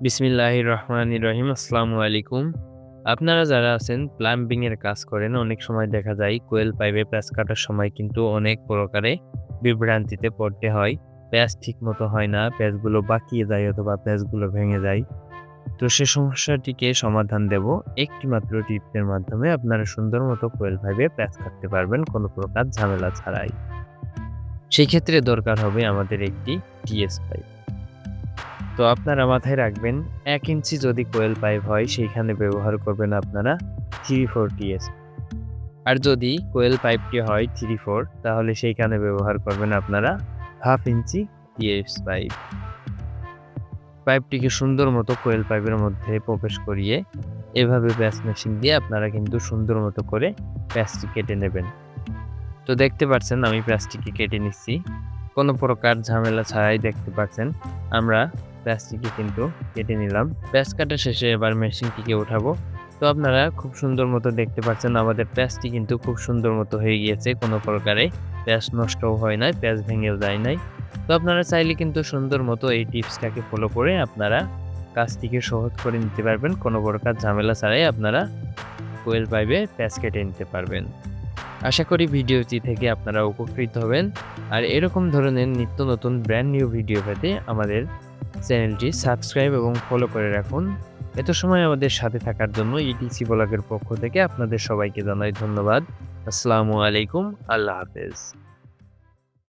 বিসমিল্লাহ রহমান রহিম, আসসালামু আলাইকুম। আপনারা যারা আছেন প্লাম্বিংয়ের কাজ করেন, অনেক সময় দেখা যায় কোয়েল পাইপে প্যাঁচ কাটার সময় কিন্তু অনেক প্রকারে বিভ্রান্তিতে পড়তে হয়। প্যাঁচ ঠিক মতো হয় না, প্যাঁচগুলো বাকিয়ে যায় অথবা প্যাঁচগুলো ভেঙে যায়। তো সে সমস্যাটিকে সমাধান দেব। একটি মাত্র টিপসের মাধ্যমে আপনারা সুন্দর মতো কোয়েল পাইপে প্যাঁচ কাটতে পারবেন, কোনো প্রকার ঝামেলা ছাড়াই। সেই ক্ষেত্রে দরকার হবে আমাদের একটি টিএস পাইপ। তো আপনারা মাথায় রাখবেন, এক ইঞ্চি যদি কোয়েল পাইপ হয়, সেইখানে ব্যবহার করবেন আপনারা থ্রি ফোর টিএস আর যদি কোয়েল পাইপটি হয় থ্রি ফোর তাহলে সেইখানে ব্যবহার করবেন আপনারা হাফ ইঞ্চি টিএস পাইপ। পাইপটিকে সুন্দর মতো কোয়েল পাইপের মধ্যে প্রবেশ করিয়ে, এভাবে প্যাচ মেশিন দিয়ে আপনারা কিন্তু সুন্দর মতো করে প্যাচটি কেটে নেবেন। তো দেখতে পাচ্ছেন, আমি প্যাচটিকে কেটে নিচ্ছি। কোনো প্রকার ঝামেলা ছাড়াই দেখতে পাচ্ছেন, আমরা প্যাচটিকে কিন্তু কেটে নিলাম। প্যাচ কাটা শেষে এবার মেশিনটিকে উঠাবো। তো আপনারা খুব সুন্দর মতো দেখতে পাচ্ছেন, আমাদের প্যাচটি কিন্তু খুব সুন্দর মতো হয়ে গিয়েছে কোনো প্রকারে। প্যাচ নষ্টও হয় নাই, প্যাচ ভেঙেও যায় নাই। তো আপনারা চাইলে কিন্তু সুন্দর মতো এই টিপসটাকে ফলো করে আপনারা কাজটিকে সহজ করে নিতে পারবেন। কোনো প্রকার ঝামেলা ছাড়াই আপনারা কোয়েল পাইপে প্যাচ কেটে নিতে পারবেন। আশা করি ভিডিওটি থেকে আপনারা উপকৃত হবেন। আর এরকম ধরনের নিত্য নতুন ব্র্যান্ড নিউ ভিডিও পেতে আমাদের চ্যানেলটি সাবস্ক্রাইব এবং ফলো করে রাখুন। এত সময় আমাদের সাথে থাকার জন্য ইটিসি ব্লগের পক্ষ থেকে আপনাদের সবাইকে জানাই ধন্যবাদ। আসসালামু আলাইকুম, আল্লাহ হাফেজ।